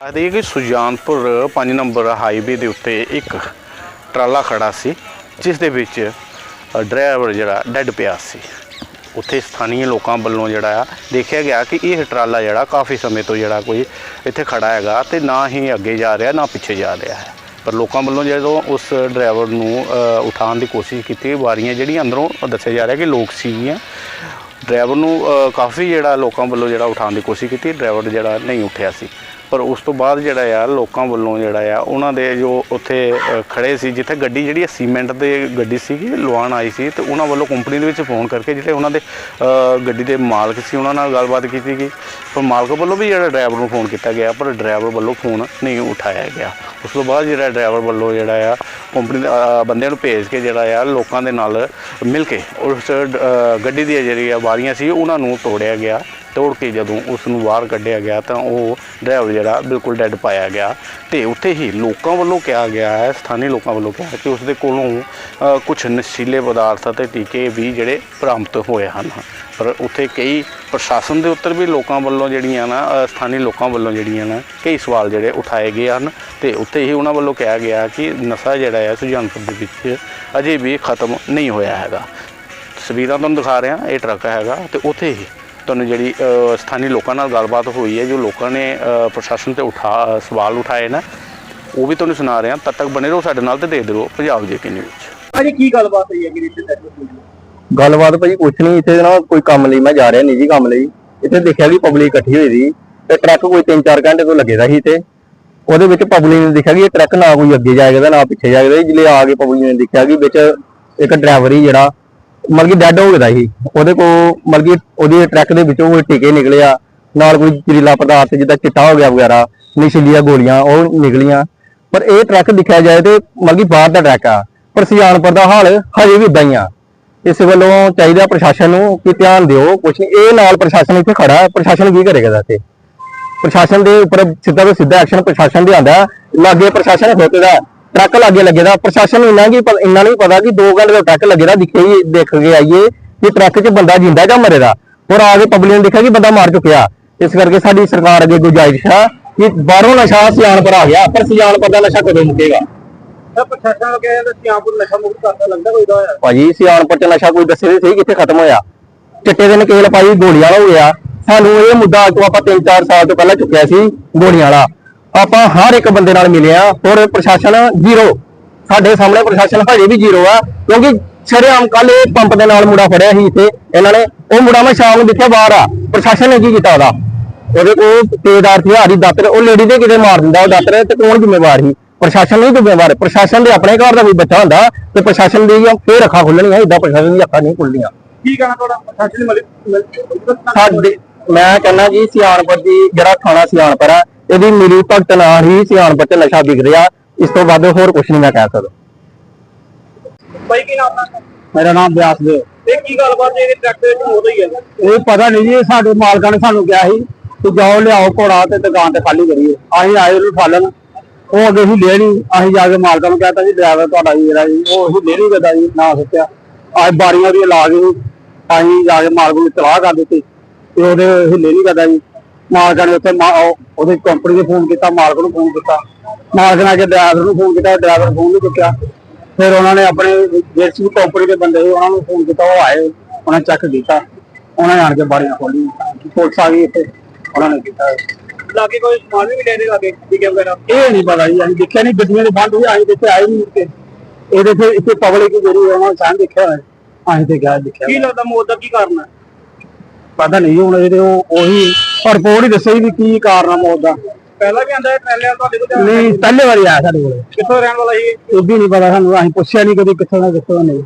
ਆਦੇ ਕਿ Sujanpur 5 number highway ਦੇ ਉੱਤੇ ਇੱਕ ਟਰਾਲਾ ਖੜਾ ਸੀ, ਜਿਸ ਦੇ ਵਿੱਚ ਡਰਾਈਵਰ ਜਿਹੜਾ ਡੈੱਡ ਪਿਆ ਸੀ। ਉੱਥੇ ਸਥਾਨੀ ਲੋਕਾਂ ਵੱਲੋਂ ਜਿਹੜਾ ਆ, ਦੇਖਿਆ ਗਿਆ ਕਿ ਇਹ ਟਰਾਲਾ ਜਿਹੜਾ ਕਾਫੀ ਸਮੇਂ ਤੋਂ ਜਿਹੜਾ ਕੋਈ ਇੱਥੇ ਖੜਾ ਹੈਗਾ ਤੇ ਨਾ ਹੀ ਅੱਗੇ ਜਾ ਰਿਹਾ, ਨਾ ਪਿੱਛੇ ਜਾ ਰਿਹਾ ਹੈ। ਪਰ ਲੋਕਾਂ ਵੱਲੋਂ ਜਦੋਂ ਉਸ ਡਰਾਈਵਰ ਨੂੰ ਉਠਾਉਣ ਦੀ ਕੋਸ਼ਿਸ਼ ਕੀਤੀ, ਵਾਰੀਆਂ ਜਿਹੜੀਆਂ ਅੰਦਰੋਂ ਦੱਸਿਆ ਜਾ ਰਿਹਾ ਕਿ ਲੋਕ ਸੀਗੀਆਂ ਡਰਾਈਵਰ ਨੂੰ ਕਾਫੀ ਜਿਹੜਾ ਲੋਕਾਂ ਵੱਲੋਂ ਜਿਹੜਾ ਉਠਾਉਣ ਦੀ ਕੋਸ਼ਿਸ਼ ਕੀਤੀ ਡਰਾਈਵਰ ਜਿਹੜਾ ਨਹੀਂ ਉੱਠਿਆ ਸੀ। ਪਰ ਉਸ ਤੋਂ ਬਾਅਦ ਜਿਹੜਾ ਆ ਲੋਕਾਂ ਵੱਲੋਂ ਜਿਹੜਾ ਆ ਉਹਨਾਂ ਦੇ ਜੋ ਉੱਥੇ ਅ, ਖੜੇ ਸੀ ਜਿੱਥੇ ਗੱਡੀ ਜਿਹੜੀ ਆ ਸੀਮੈਂਟ ਦੇ ਗੱਡੀ ਸੀਗੀ ਲਵਾਉਣ ਆਈ ਸੀ ਤੇ ਉਹਨਾਂ ਵੱਲੋਂ ਕੰਪਨੀ ਦੇ ਵਿੱਚ ਫੋਨ ਕਰਕੇ ਜਿਹੜੇ ਉਹਨਾਂ ਦੇ ਗੱਡੀ ਦੇ ਮਾਲਕ ਸੀ ਉਹਨਾਂ ਨਾਲ ਗੱਲਬਾਤ ਕੀਤੀ ਗਈ। ਪਰ ਮਾਲਕ ਵੱਲੋਂ ਵੀ ਜਿਹੜਾ ਡਰਾਈਵਰ ਨੂੰ ਫੋਨ ਕੀਤਾ ਗਿਆ ਪਰ ਡਰਾਈਵਰ ਵੱਲੋਂ ਫੋਨ ਨਹੀਂ ਉਠਾਇਆ ਗਿਆ। ਉਸ ਤੋਂ ਬਾਅਦ ਜਿਹੜਾ ਡਰਾਈਵਰ ਵੱਲੋਂ ਜਿਹੜਾ ਆ ਕੰਪਨੀ ਦੇ ਬੰਦਿਆਂ ਨੂੰ ਭੇਜ ਕੇ ਜਿਹੜਾ ਆ ਲੋਕਾਂ ਦੇ ਨਾਲ ਮਿਲ ਕੇ ਉਸ ਗੱਡੀ ਦੀ ਜਿਹੜੀ ਆ ਵਾਰੀਆਂ ਸੀ ਉਹਨਾਂ ਨੂੰ ਤੋੜਿਆ ਗਿਆ। ਤੋੜ ਕੇ ਜਦੋਂ ਉਸ ਨੂੰ ਬਾਹਰ ਕੱਢਿਆ ਗਿਆ ਤਾਂ ਉਹ ਡਰਾਈਵਰ ਜਿਹੜਾ ਬਿਲਕੁਲ ਡੈੱਡ ਪਾਇਆ ਗਿਆ ਤੇ ਉੱਥੇ ਹੀ ਲੋਕਾਂ ਵੱਲੋਂ ਕਿਹਾ ਗਿਆ ਹੈ, ਸਥਾਨੀ ਲੋਕਾਂ ਵੱਲੋਂ ਕਿਹਾ ਕਿ ਉਸ ਦੇ ਕੋਲੋਂ ਕੁਝ ਨਸ਼ੀਲੇ ਪਦਾਰਥ ਅਤੇ ਟੀਕੇ ਵੀ ਜਿਹੜੇ ਬਰਾਮਦ ਹੋਏ ਹਨ। ਪਰ ਉੱਥੇ ਕਈ ਪ੍ਰਸ਼ਾਸਨ ਦੇ ਉੱਤਰ ਵੀ ਲੋਕਾਂ ਵੱਲੋਂ ਜਿਹੜੀਆਂ ਨਾ ਸਥਾਨੀ ਲੋਕਾਂ ਵੱਲੋਂ ਜਿਹੜੀਆਂ ਨਾ, ਕਈ ਸਵਾਲ ਜਿਹੜੇ ਉਠਾਏ ਗਏ ਹਨ ਤੇ ਉੱਥੇ ਹੀ ਉਹਨਾਂ ਵੱਲੋਂ ਕਿਹਾ ਗਿਆ ਕਿ ਨਸ਼ਾ ਜਿਹੜਾ ਹੈ ਸੁਜਾਨਪੁਰ ਦੇ ਵਿੱਚ ਅਜੇ ਵੀ ਖਤਮ ਨਹੀਂ ਹੋਇਆ ਹੈਗਾ। ਤਸਵੀਰਾਂ ਤੁਹਾਨੂੰ ਦਿਖਾ ਰਿਹਾ, ਇਹ ਟਰੱਕ ਹੈਗਾ ਤੇ ਉੱਥੇ ਹੀ ਤੁਹਾਨੂੰ ਜਿਹੜੀ ਸਥਾਨੀ ਲੋਕਾਂ ਨਾਲ ਗੱਲਬਾਤ ਹੋਈ ਹੈ ਜੋ ਲੋਕਾਂ ਨੇ ਪ੍ਰਸ਼ਾਸਨ ਤੇ ਉਠਾ ਸਵਾਲ ਉਠਾਏ ਨਾ ਉਹ ਵੀ ਤੁਹਾਨੂੰ ਸੁਣਾ ਰਿਹਾ ਤਦ ਤੱਕ ਬਣੇ ਰਹੋ ਸਾਡੇ ਨਾਲ ਤੇ ਦੇਖਦੇ ਰਹੋ ਪੰਜਾਬ ਜੇ ਕੇ ਨਿਊਜ਼ ਅਜੇ ਕੀ ਗੱਲਬਾਤ ਹੋਈ ਹੈ ਕਿ ਇੱਥੇ? ਗੱਲਬਾਤ ਭਾਜੀ ਕੁਛ ਨਹੀਂ ਇੱਥੇ ਨਾ ਕੋਈ ਕੰਮ ਲਈ ਮੈਂ ਜਾ ਰਿਹਾ ਨਿੱਜੀ ਕੰਮ ਲਈ। ਇੱਥੇ ਦੇਖਿਆ ਕਿ ਪਬਲਿਕ ਇਕੱਠੀ ਹੋਈ ਸੀ ਤੇ ਟਰੱਕ ਕੋਈ 3-4 ਘੰਟੇ ਤੋਂ ਲੱਗੇ ਦਾ ਸੀ ਤੇ ਉਹਦੇ ਵਿੱਚ ਪਬਲਿਕ ਨੇ ਦੇਖਿਆ ਕਿ ਇਹ ਟਰੱਕ ਨਾ ਕੋਈ ਅੱਗੇ ਜਾਏਗਾ ਨਾ ਪਿੱਛੇ ਜਾਏਗਾ। ਜਿਲੇ ਆ ਕੇ ਪਬਲਿਕ ਨੇ ਦੇਖਿਆ ਕਿ ਵਿੱਚ ਇੱਕ ਡਰਾਈਵਰ ਹੀ ਜਿਹੜਾ ਮਤਲਬ ਡੈੱਡ ਹੋ ਗਿਆ ਸੀ। ਉਹਦੇ ਕੋਲ ਮਤਲਬ ਉਹਦੇ ਟਰੱਕ ਦੇ ਵਿੱਚੋਂ ਕੋਈ ਟਿਕੇ ਨਿਕਲਿਆ ਨਾਲ ਕੋਈ ਜ਼ਹਿਰੀਲਾ ਪਦਾਰਥ, ਜਿੱਦਾਂ ਚਿੱਟਾ ਹੋ ਗਿਆ ਵਗੈਰਾ, ਨਸ਼ੀਲੀਆਂ ਗੋਲੀਆਂ, ਉਹ ਨਿਕਲੀਆਂ। ਪਰ ਇਹ ਟਰੱਕ ਦੇਖਿਆ ਜਾਏ ਤੇ ਮਤਲਬ ਬਾਹਰ ਦਾ ਟਰੱਕ ਆ। ਪਰ ਸਿਆਣਪੁਰ ਦਾ ਹਾਲ ਹਜੇ ਵੀ ਇਦਾਂ ਹੀ ਆ। ਇਸ ਵੱਲੋਂ ਚਾਹੀਦਾ ਪ੍ਰਸ਼ਾਸਨ ਨੂੰ ਕਿ ਧਿਆਨ ਦਿਓ, ਕੁਛ ਨਹੀਂ। ਇਹ ਨਾਲ ਪ੍ਰਸ਼ਾਸਨ ਇੱਥੇ ਖੜਾ ਪ੍ਰਸ਼ਾਸਨ ਕੀ ਕਰੇਗਾ ਦੱਸੇ ਪ੍ਰਸ਼ਾਸਨ ਦੇ ਉੱਪਰ ਸਿੱਧਾ ਤੋਂ ਸਿੱਧਾ ਐਕਸ਼ਨ ਪ੍ਰਸ਼ਾਸਨ ਦੇ ਆਂਦਾ ਲਾਗੇ ਪ੍ਰਸ਼ਾਸਨ ਖੋਤਦਾ ਟਰੱਕ ਲਾਗੇ ਲੱਗੇਦਾ ਪ੍ਰਸ਼ਾਸਨ ਨੂੰ ਇੰਨਾ ਕੀ ਪ- ਇੰਨਾ ਨਹੀਂ ਪਤਾ ਕਿ 2 ਘੰਟੇ ਦਾ ਟਰੱਕ ਲੱਗੇਦਾ ਦਿਖੇ ਹੀ ਦੇਖ ਕੇ ਆਈਏ ਕਿ ਟਰੱਕ 'ਚ ਬੰਦਾ ਜਿੰਦਾ ਜਾਂ ਮਰੇਦਾ ਔਰ ਆ ਕੇ ਪਬਲਿਕ ਨੇ ਦੇਖਿਆ ਕਿ ਬੰਦਾ ਮਾਰ ਚੁੱਕਿਆ। ਇਸ ਕਰਕੇ ਸਾਡੀ ਸਰਕਾਰ ਅੱਗੇ ਗੁਜਾਇਸ਼ ਆ ਕਿ ਬਾਹਰੋਂ ਨਸ਼ਾ ਸਿਆਣਪੁਰ ਆ ਗਿਆ ਪਰ ਸਿਆਣਪੁਰ ਦਾ ਨਸ਼ਾ ਕਦੋਂ ਮੁੱਕੇਗਾ? ਤਾਂ ਪ੍ਰਸ਼ਾਸਨ ਨੂੰ ਕਿਹਾ ਜਾਂਦਾ ਸਿਆਂਪੁਰ ਨਸ਼ਾ ਮੁਕਤ ਕਰਦਾ ਲੱਗਦਾ ਕੋਈ ਦਾ ਹੋਇਆ? ਭਾਜੀ ਸਿਆਣਪੁਰ ਚ ਨਸ਼ਾ ਕੋਈ ਦੱਸੇ ਤੇ ਸਹੀ ਕਿੱਥੇ ਖਤਮ ਹੋਇਆ। ਚਿੱਟੇ ਦੇ ਨਕੇਲ ਪਾਈ ਗੋਲੀਆਂ ਵਾਲਾ ਹੋ ਗਿਆ। ਸਾਨੂੰ ਇਹ ਮੁੱਦਾ ਅੱਜ ਤੋਂ ਆਪਾਂ 3-4 ਸਾਲ ਤੋਂ ਪਹਿਲਾਂ ਚੁੱਕਿਆ ਸੀ ਗੋਲੀਆਂ ਵਾਲਾ। ਆਪਾਂ ਹਰ ਇੱਕ ਬੰਦੇ ਨਾਲ ਮਿਲੇ ਆ ਔਰ ਪ੍ਰਸ਼ਾਸਨ ਜ਼ੀਰੋ। ਸਾਡੇ ਸਾਹਮਣੇ ਪ੍ਰਸ਼ਾਸਨ ਹਜੇ ਵੀ ਜ਼ੀਰੋ ਆ ਕਿਉਂਕਿ ਸ਼ਰੇਆਮ ਕੱਲ ਇਹ ਪੰਪ ਦੇ ਨਾਲ ਮੁੰਡਾ ਫੜਿਆ ਸੀ ਇੱਥੇ ਇਹਨਾਂ ਨੇ ਉਹ ਮੁੰਡਾ ਮੈਂ ਸ਼ਾਮ ਨੂੰ ਦੇਖਿਆ ਬਾਹਰ ਆ ਪ੍ਰਸ਼ਾਸਨ ਨੇ ਕੀ ਕੀਤਾ ਉਹਦਾ? ਉਹਦੇ ਕੋਲ ਤੇਜ਼ਦਾਰ ਹਥਿਆਰ ਦੀ ਦਾਤਰ ਉਹ ਲੇਡੀ ਦੇ ਕਿਤੇ ਮਾਰ ਦਿੰਦਾ ਉਹ ਦਾਤਰ ਤੇ ਕੌਣ ਜ਼ਿੰਮੇਵਾਰ ਸੀ? ਪ੍ਰਸ਼ਾਸਨ ਨਹੀਂ ਜ਼ਿੰਮੇਵਾਰ ਪ੍ਰਸ਼ਾਸਨ ਦੇ ਆਪਣੇ ਘਰ ਦਾ ਵੀ ਬੱਚਾ ਹੁੰਦਾ ਤੇ ਪ੍ਰਸ਼ਾਸਨ ਦੀ ਫੇਰ ਅੱਖਾਂ ਖੁੱਲਣੀਆਂ ਇਦਾਂ ਪ੍ਰਸ਼ਾਸਨ ਦੀ ਅੱਖਾਂ ਨਹੀਂ ਖੁੱਲਣੀਆਂ ਕੀ ਕਹਿਣਾ ਤੁਹਾਡਾ? ਪ੍ਰਸ਼ਾਸਨ ਮਿਲ ਸਾਡੇ ਮੈਂ ਕਹਿੰਦਾ ਜੀ ਸਿਆਣਪੁਰ ਦੀ ਜਿਹੜਾ ਥਾਣਾ ਸਿਆਣਪੁਰ ਆ ਇਹਦੀ ਮਿਲੀ ਭਗਤ ਨਾਲ ਹੀ ਸਿਆਣਪੁਰ ਚ ਨਸ਼ਾ ਵਿਕ ਰਿਹਾ। ਇਸ ਤੋਂ ਵੱਧ ਹੋਰ ਕੁਝ ਨਹੀਂ ਮੈਂ ਕਹਿ ਸਕਦਾ। ਬਾਈ ਕੀ ਨਾਮ ਹੈ ਮੇਰਾ ਨਾਮ ਬਿਆਸ ਦੇ ਇਹ ਕੀ ਗੱਲਬਾਤ ਹੈ? ਇਹ ਟਰੱਕ ਦੇ ਵਿੱਚ ਮੌਤ ਹੋਈ ਹੈ ਇਹ ਪਤਾ ਨਹੀਂ ਜੀ ਸਾਡੇ ਮਾਲਕਾਂ ਨੇ ਸਾਨੂੰ ਕਿਹਾ ਸੀ ਕਿ ਜਾਓ ਲਿਆਓ ਘੋੜਾ ਤੇ ਦੁਕਾਨ ਤੇ ਖਾਲੀ ਕਰੀਏ। ਅਸੀਂ ਆਏ ਉਹਨੂੰ ਫਾਲਣ ਉਹ ਅੱਗੇ ਹੀ ਲੈ ਨਹੀਂ। ਅਸੀਂ ਜਾ ਕੇ ਮਾਲਕਾਂ ਨੂੰ ਕਹਤਾ ਜੀ ਡਰਾਈਵਰ ਤੁਹਾਡਾ ਜੀ ਜਿਹੜਾ ਜੀ ਉਹ ਹੀ ਲੈ ਨਹੀਂ ਕਰਦਾ ਜੀ ਨਾ ਸੋਚਿਆ। ਅੱਜ ਬਾਰੀਆਂ ਦੀ ਲਾ ਕੇ ਅਸੀਂ ਜਾ ਕੇ ਮਾਲਕ ਨੂੰ ਇਤਲਾਹ ਕਰ ਦਿੱਤੀ। ਤੇ ਉਹਦੇ ਹਿੱਲੇ ਨਹੀਂ ਕਰਦਾ ਜੀ। ਮਾਲਕਾਂ ਨੇ ਉੱਥੇ ਉਹਦੇ ਕੰਪਨੀ ਨੂੰ ਫੋਨ ਕੀਤਾ ਮਾਲਕ ਨੂੰ ਫੋਨ ਕੀਤਾ। ਮਾਲਕ ਨੇ ਕੇ ਡਰਾਈਵਰ ਨੂੰ ਫੋਨ ਕੀਤਾ ਡਰਾਈਵਰ ਫੋਨ ਨਹੀਂ ਚੁੱਕਿਆ। ਫਿਰ ਉਹਨਾਂ ਨੇ ਆਪਣੇ ਜਿਹੜੀ ਕੰਪਨੀ ਦੇ ਬੰਦੇ ਸੀ ਉਹਨਾਂ ਨੂੰ ਫੋਨ ਕੀਤਾ ਉਹ ਆਏ ਉਹਨਾਂ ਚੈੱਕ ਕੀਤਾ। ਉਹਨਾਂ ਨੇ ਆਣ ਕੇ ਬਾਰੀਆਂ ਖੋਲੀ ਪੁਲਿਸ ਆ ਗਈ ਇੱਥੇ ਉਹਨਾਂ ਨੇ ਕੀਤਾ। ਲਾਗੇ ਕੋਈ ਸਮਾਨ ਵੀ ਦੇ ਲਾਗੇ ਠੀਕ ਹੈ ਵਗੈਰਾ? ਇਹ ਨਹੀਂ ਪਤਾ ਜੀ ਅਸੀਂ ਦੇਖਿਆ ਨਹੀਂ ਗੱਡੀਆਂ ਦੇ ਬੰਦ ਹੋਈ ਅਸੀਂ ਦੇਖੇ ਆਏ ਨਹੀਂ ਇੱਥੇ। ਇਹਦੇ ਫਿਰ ਇੱਥੇ ਪਬਲਿਕ ਜਿਹੜੀ ਉਹਨਾਂ ਨੇ ਸਾਂ ਦੇਖਿਆ ਹੋਇਆ ਅਸੀਂ ਤੇ ਗਿਆ ਦੇਖਿਆ ਕੀ ਲੱਗਦਾ ਮੌਤ ਦਾ ਕੀ ਕਾਰਨ ਹੈ? ਪਤਾ ਨਹੀਂ ਹੁਣ ਇਹਦੇ ਉਹ ਉਹੀ ਰਿਪੋਰਟ ਹੀ ਦੱਸੇਗੀ ਵੀ ਕੀ ਕਾਰਨ ਆ ਮੌਤ ਦਾ। ਪਹਿਲਾਂ ਵੀ ਆਂਦਾ ਟ੍ਰੇਲਰ ਵਾਲਾ ਤੁਹਾਡੇ ਕੋਲ ਨਹੀਂ ਪਹਿਲੇ ਵਾਰੀ ਆਇਆ ਸਾਡੇ ਕੋਲ। ਕਿੱਥੋਂ ਰਹਿਣ ਵਾਲਾ ਸੀ? ਇਹ ਵੀ ਨਹੀਂ ਪਤਾ ਸਾਨੂੰ ਅਸੀਂ ਪੁੱਛਿਆ ਨਹੀਂ ਕਦੀ ਕਿੱਥੋਂ ਦਾ ਕਿੱਥੋਂ ਦਾ ਨਹੀਂ।